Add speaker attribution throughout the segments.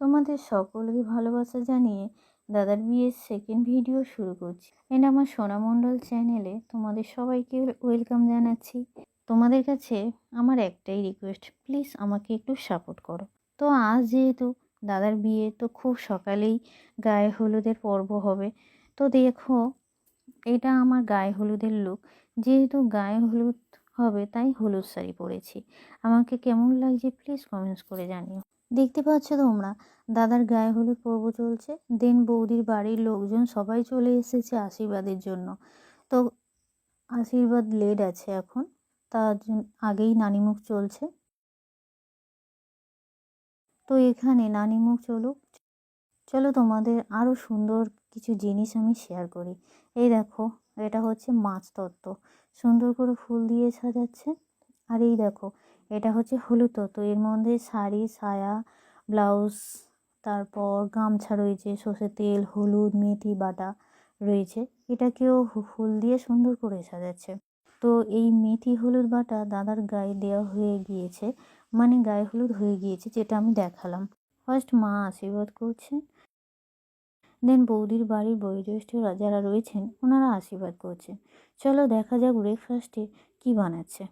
Speaker 1: তোমাদের সকলকে ভালোবাসা জানিয়ে দাদার বিয়ের সেকেন্ড ভিডিও শুরু করছি। এটা আমার সোনামণ্ডল চ্যানেলে তোমাদের সবাইকে ওয়েলকাম জানাচ্ছি। তোমাদের কাছে আমার একটাই রিকোয়েস্ট প্লিজ আমাকে একটু সাপোর্ট করো। তো আজ যেহেতু দাদার বিয়ে, তো খুব সকালেই গায়ে হলুদের পর্ব হবে। তো দেখো, এটা আমার গায়ে হলুদের লুক যেহেতু গায়ে হলুদ হবে, তাই হলুদ শাড়ি পরেছি। আমাকে কেমন লাগছে প্লিজ কমেন্টস করে জানিও। দেখতে পাচ্ছ তোমরা? দাদার গায়ে হলুদ পর্ব চলছে। দেন বৌদির বাড়ির লোকজন সবাই চলে এসেছে আশীর্বাদের জন্য। তো আশীর্বাদ লেট আছে এখন। তার আগেই নানিমুখ চলছে। তো এখানে নানিমুখ চলুক। চলো তোমাদের আরও সুন্দর কিছু জিনিস আমি শেয়ার করি। এই দেখো, এটা হচ্ছে মাছ তত্ত্ব। সুন্দর করে ফুল দিয়ে সাজাচ্ছে। আর এই দেখো, এটা হচ্ছে হলুদ তো এর মধ্যে শাড়ি, সায়া, ব্লাউজ, তারপর গামছা রয়েছে সর্ষে তেল, হলুদ, মেথি বাটা রয়েছে। এটাকেও ফুল দিয়ে সুন্দর করে সাজাচ্ছে। তো এই মেথি, হলুদ বাটা দাদার গায়ে দেওয়া হয়ে গিয়েছে মানে গায়ে হলুদ হয়ে গিয়েছে, যেটা আমি দেখালাম। ফার্স্ট মা আশীর্বাদ করছেন দেন বৌদির বাড়ির বয়োজ্যেষ্ঠরা যারা রয়েছেন, ওনারা আশীর্বাদ করছেন চলো দেখা যাক ব্রেকফাস্টে কী বানাচ্ছে।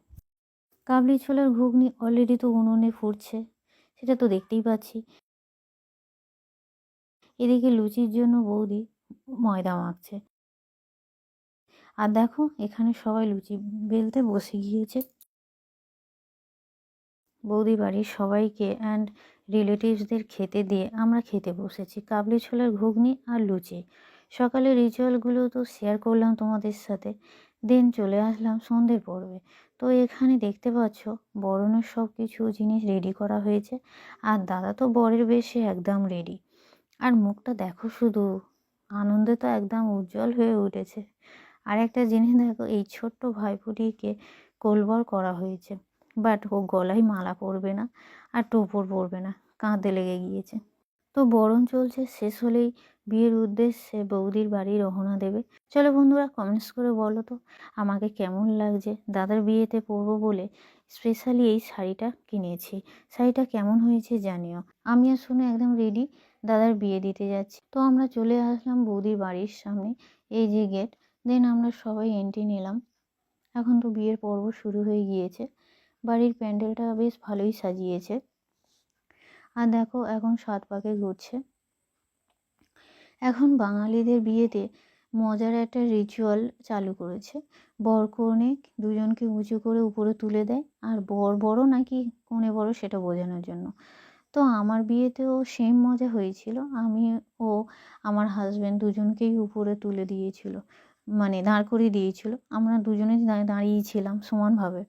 Speaker 1: কাবলি ছোলার ঘুগনি অলরেডি তো উনুনে ফুটছে, সেটা তো দেখতেই পাচ্ছি। এদিকে লুচির জন্য বৌদি ময়দা মাখছে। আর দেখো, এখানে সবাই লুচি বেলতে বসে গিয়েছে। বৌদি বাড়ির সবাইকে অ্যান্ড রিলেটিভসদের খেতে দিয়ে আমরা খেতে বসেছি, কাবলি ছোলার ঘুগনি আর লুচি। সকালে রিচুয়ালগুলো তো শেয়ার করলাম তোমাদের সাথে। দেন চলে আসলাম সন্ধ্যের পর্বে। তো এখানে দেখতে পাচ্ছ, বরণের সব কিছু জিনিস রেডি করা হয়েছে। আর দাদা তো বরের বেশে একদম রেডি আর মুখটা দেখো শুধু, আনন্দে তো একদম উজ্জ্বল হয়ে উঠেছে। আর একটা জিনিস দেখো, এই ছোট্ট ভাইপুটিকে কোলবর করা হয়েছে। বাট ও গলায় মালা পরবে না, আর টোপর পরবে না, কাঁধে লেগে গিয়েছে। তো বরণ চলছে, শেষ হলেই বিয়ের উদ্দেশ্যে বৌদির বাড়ি রওনা দেবে। চলো বন্ধুরা কমেন্টস করে বলো তো, আমাকে কেমন লাগছে? দাদার বিয়েতে পরবো বলে স্পেশালি এই শাড়িটা কিনেছি। শাড়িটা কেমন হয়েছে জানিও। আমি আর শুনে একদম রেডি দাদার বিয়ে দিতে যাচ্ছি। তো আমরা চলে আসলাম বৌদির বাড়ির সামনে, এই যে গেট দেন আমরা সবাই এন্ট্রি নিলাম। এখন তো বিয়ের পর্ব শুরু হয়ে গিয়েছে। বাড়ির প্যান্ডেলটা বেশ ভালোই সাজিয়েছে। আর দেখো এখন সাত পাকে ঘুরছে। এখন বাঙালিদের বিয়েতে মজার একটা রিচুয়াল চালু করেছে। বর কনে দুজনকে উঁচু করে উপরে তুলে দেয় আর বর বড় নাকি কনে বড় সেটা বোঝানোর জন্য। তো আমার বিয়েতেও সেম মজা হয়েছিল। আমি ও আমার হাজব্যান্ড দুজনকেই উপরে তুলে দিয়েছিল মানে দাঁড় করিয়ে দিয়েছিল। আমরা দুজনেই দাঁড়িয়েছিলাম সমানভাবে।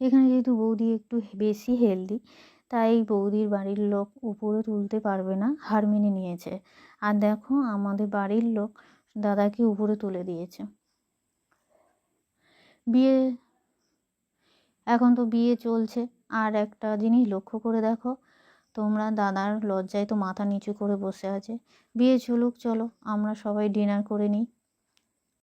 Speaker 1: এখানে যেহেতু বৌদি একটু বেশি হেলদি তাই বৌদির বাড়ির লোক উপরে তুলতে পারবে না, হার মেনে নিয়েছে। আর দেখো, আমাদের বাড়ির লোক দাদাকে উপরে তুলে দিয়েছে। বিয়ে, এখন তো বিয়ে চলছে। আর একটা জিনিস লক্ষ্য করে দেখো, তোমরা দাদার লজ্জায় তো মাথা নিচু করে বসে আছে। বিয়ে চলুক, চলো, আমরা সবাই ডিনার করে নিই।